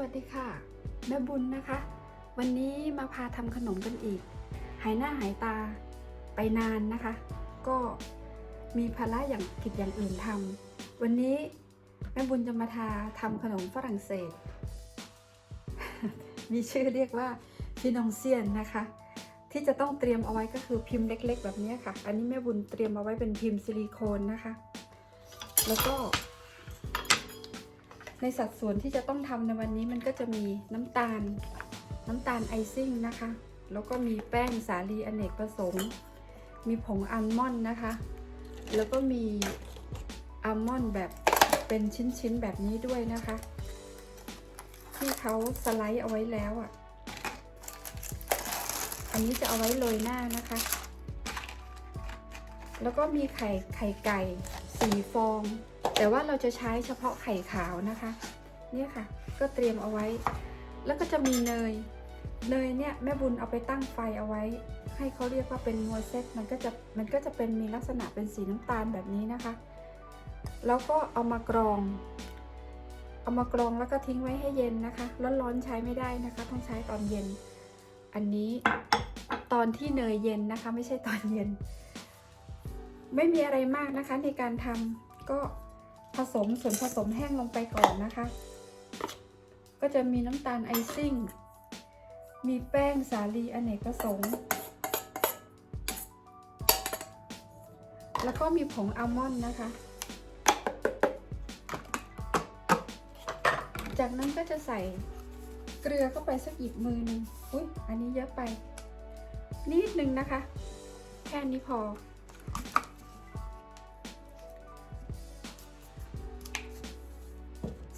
วัสดีค่ะ แม่บุญนะคะ วันนี้มาพาทำขนมกันอีก หายหน้าหายตาไปนานนะคะ ก็มีภาระอย่างกิจอย่างอื่นทำวันนี้แม่บุญจะมาทาทำขนมฝรั่งเศส มีชื่อเรียกว่าฟินองเซียนนะคะ ที่จะต้องเตรียมเอาไว้ก็คือพิมพ์เล็ก ๆ แบบนี้ค่ะ อันนี้แม่บุญเตรียมเอาไว้เป็นพิมพ์ซิลิโคนนะคะ แล้วก็ ในสัดส่วนที่จะต้องทำในวันนี้มันก็จะมีน้ำตาล น้ำตาลไอซิ่งนะคะ แล้วก็มีแป้งสาลีอเนกประสงค์ มีผงอัลมอนด์นะคะ แล้วก็มีอัลมอนด์แบบเป็นชิ้นๆแบบนี้ด้วยนะคะ ที่เขาสไลด์เอาไว้แล้วอะ อันนี้จะเอาไว้โรยหน้านะคะ แล้วก็มีไข่ไข่ไก่สี่ฟอง แต่ว่าเราจะใช้เฉพาะไข่ขาวนะคะ เนี่ยค่ะ ก็เตรียมเอาไว้ แล้วก็จะมีเนย เนยเนี่ยแม่บุญเอาไปตั้งไฟเอาไว้ ให้เขาเรียกว่าเป็นนัวเซตมันก็จะมันก็จะเป็นมีลักษณะเป็นสีน้ำตาลแบบนี้นะคะ แล้วก็เอามากรอง เอามากรองแล้วก็ทิ้งไว้ให้เย็นนะคะร้อนๆใช้ไม่ได้นะคะ ต้องใช้ตอนเย็น อันนี้ตอนที่เนยเย็นนะคะ ไม่ใช่ตอนเย็น ไม่มีอะไรมากนะคะในการทำก็ ผสมส่วนผสมแห้งลงไปก่อนนะคะ ก็จะมีน้ำตาลไอซิ่ง มีแป้งสาลีอเนกประสงค์ แล้วก็มีผงอัลมอนด์นะคะ จากนั้นก็จะใส่เกลือเข้าไปสักหยิบมือหนึ่งอุ้ยอันนี้เยอะไป นิดนึงนะคะ แค่นี้พอ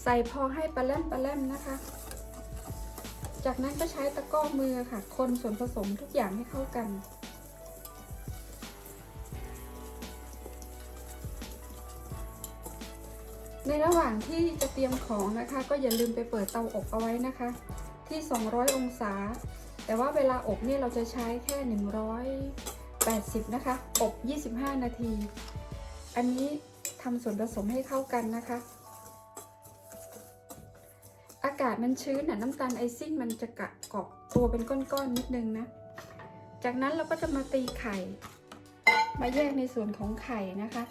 ใส่พอให้ปลาแล่มปลาแล่มนะคะ จากนั้นก็ใช้ตะกร้อมือค่ะ คนส่วนผสมทุกอย่างให้เข้ากัน ในระหว่างที่จะเตรียมของนะคะ ก็อย่าลืมไปเปิดเตาอบเอาไว้นะคะ ที่ 200 องศา แต่ว่าเวลาอบเนี่ยเราจะใช้แค่ 180 นะคะ อบ 25 นาที อันนี้ทำส่วนผสมให้เข้ากันนะคะากาศมันชื้นน่ะน้ำตาลไอซิ่งมันจะกะกอบตัวเป็นก้อนๆนิดนึงนะ จากนั้นเราก็จะมาตีไข่ มาแยกในส่วนของไข่นะคะ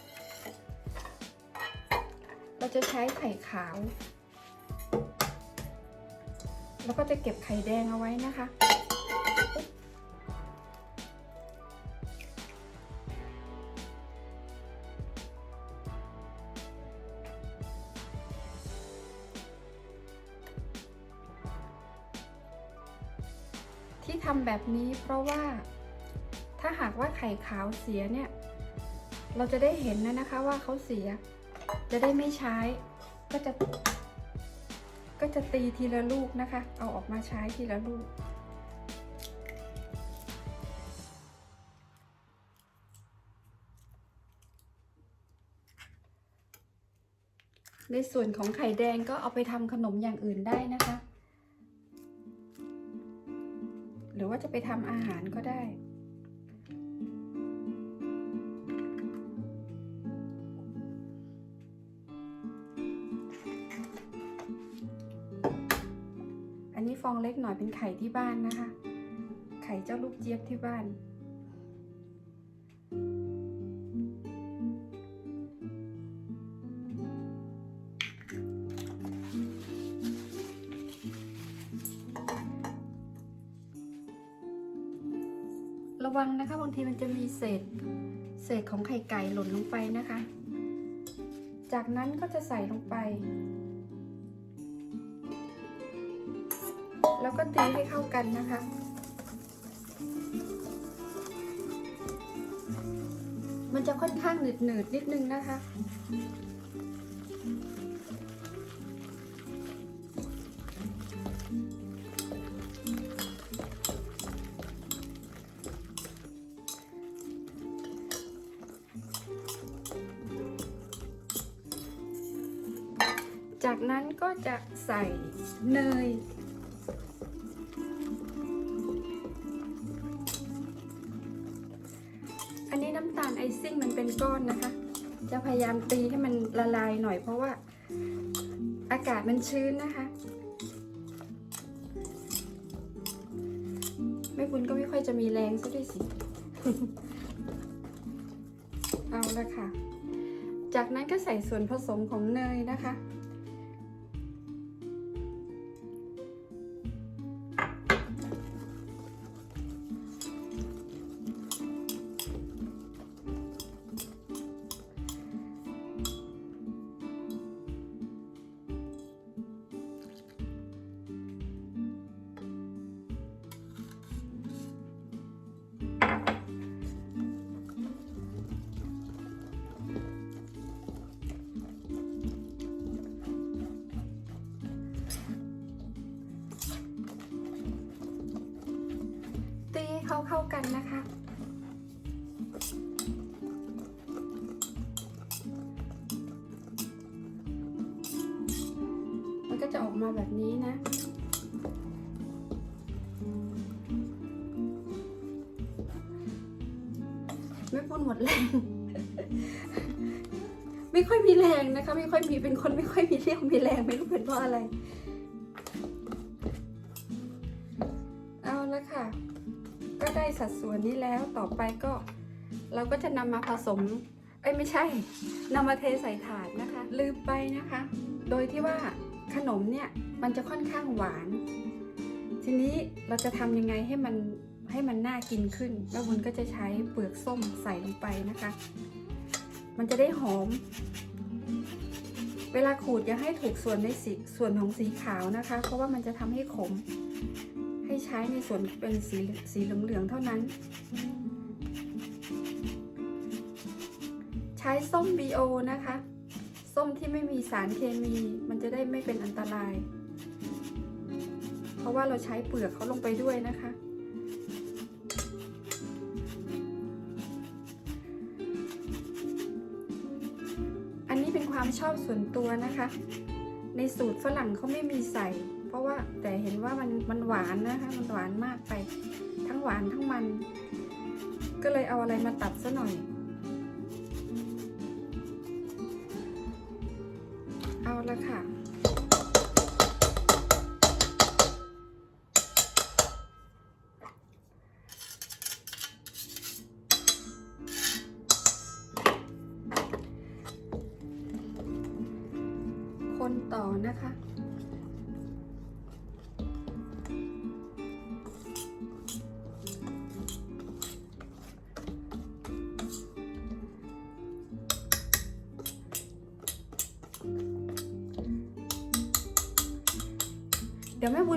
เราจะใช้ไข่ขาว แล้วก็จะเก็บไข่แดงเอาไว้นะคะ ทำแบบนี้เพราะว่าถ้าหากว่าไข่ขาวเสียเนี่ย เราจะได้เห็นนะนะคะว่าเขาเสีย จะได้ไม่ใช้ก็จะ ก็จะตีทีละลูกนะคะ เอาออกมาใช้ทีละลูก ในส่วนของไข่แดงก็เอาไปทำขนมอย่างอื่นได้นะคะ ก็จะไปทำอาหารก็ได้ อันนี้ฟองเล็กหน่อยเป็นไข่ที่บ้านนะคะ ไข่เจ้าลูกเจี๊ยบที่บ้าน ระวังนะคะ บางทีมันจะมีเศษ เศษของไข่ไก่หล่นลงไปนะคะ จากนั้นก็จะใส่ลงไป แล้วก็ตีให้เข้ากันนะคะมันจะค่อนข้างหนืดหนืดๆนิดนึงนะคะ จากนั้นก็จะใส่เนย อันนี้น้ำตาลไอซิ่งมันเป็นก้อนนะคะ จะพยายามตีให้มันละลายหน่อยเพราะว่าอากาศมันชื้นนะคะไม่คุณก็ไม่ค่อยจะมีแรงซะด้วยสิ เอาละค่ะ จากนั้นก็ใส่ส่วนผสมของเนยนะคะ เข้ากันนะคะ มันก็จะออกมาแบบนี้นะไม่พูดหมดแรง ไม่ค่อยมีแรงนะคะ ไม่ค่อยมีเป็นคนไม่ค่อยมีเรี่ยวมีแรงไม่รู้เป็นเพราะอะไร เอาละค่ะ ก็ได้สัดส่วนนี้แล้วต่อไปก็ เราก็จะนำมาผสม เอ้ยไม่ใช่นำมาเทใส่ถาดนะคะ ลืมไปนะคะ โดยที่ว่าขนมเนี่ยมันจะค่อนข้างหวาน ทีนี้เราจะทำยังไงให้มันให้มันน่ากินขึ้นแม่บุญก็จะใช้เปลือกส้มใส่ลงไปนะคะ มันจะได้หอม เวลาขูดอย่าให้ถูกส่วนในสีส่วนของสีขาวนะคะ เพราะว่ามันจะทำให้ขม ให้ใช้ในส่วนเป็นสีสีเหลืองๆเท่านั้น ใช้ส้ม BO นะคะ ส้มที่ไม่มีสารเคมีมันจะได้ไม่เป็นอันตราย เพราะว่าเราใช้เปลือกเขาลงไปด้วยนะคะ อันนี้เป็นความชอบส่วนตัวนะคะ ในสูตรฝรั่งเขาไม่มีใส่ เพราะว่าแต่เห็นว่ามันมันหวานนะคะมันหวานมากไป ทั้งหวานทั้งมัน ก็เลยเอาอะไรมาตัดซะหน่อย เอาละค่ะคนต่อนะคะ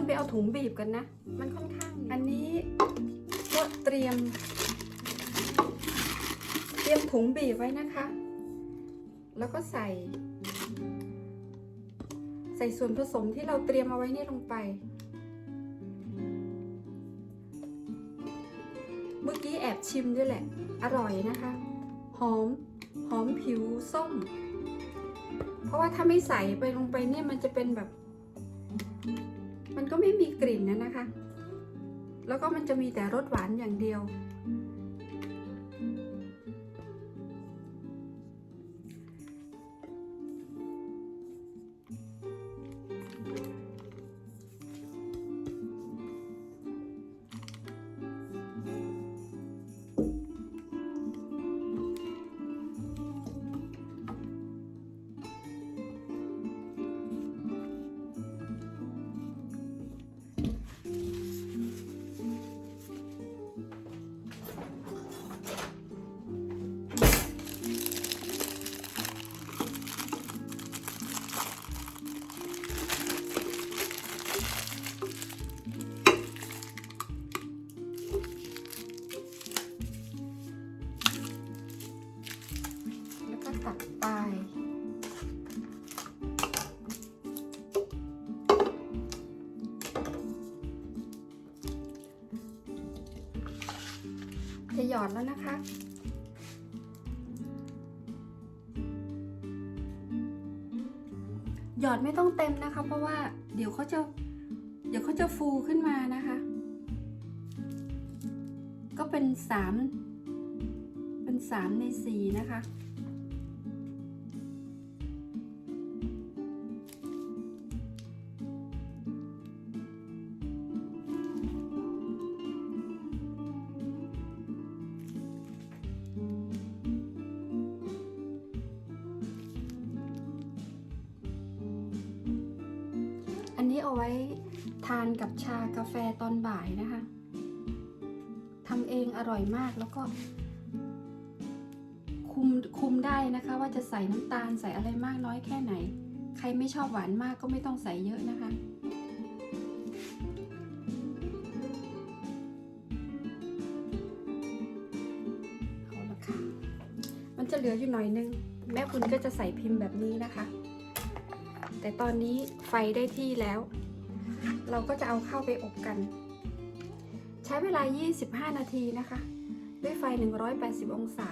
เดี๋ยวแม่บุญไปเอาถุงบีบกันนะ มันค่อนข้าง อันนี้ก็เตรียม เตรียมถุงบีบไว้นะคะ แล้วก็ใส่ ใส่ส่วนผสมที่เราเตรียมเอาไว้นี่ลงไป เมื่อกี้แอบชิมด้วยแหละ อร่อยนะคะ หอม หอมผิวส้ม เพราะว่าถ้าไม่ใส่ไปลงไปเนี่ยมันจะเป็นแบบ ก็ไม่มีกลิ่นนะนะคะ แล้วก็มันจะมีแต่รสหวานอย่างเดียวแล้ว หยอดแล้วนะคะ หยอดไม่ต้องเต็มนะคะ เพราะว่าเดี๋ยวเขาจะเดี๋ยวเขาจะฟูขึ้นมานะคะ ก็เป็นสามเป็นสามในสี่นะคะ เอาไว้ทานกับชากาแฟตอนบ่ายนะคะทำเองอร่อยมากแล้วก็ คุมคุมได้นะคะว่าจะใส่น้ำตาลใส่อะไรมากน้อยแค่ไหน ใครไม่ชอบหวานมากก็ไม่ต้องใส่เยอะนะคะ เอาละค่ะ มันจะเหลืออยู่หน่อยนึง แม่คุณก็จะใส่พิมพ์แบบนี้นะคะ แต่ตอนนี้ไฟได้ที่แล้ว เราก็จะเอาเข้าไปอบกัน ใช้เวลา 25 นาทีนะคะ ด้วยไฟ 180 องศา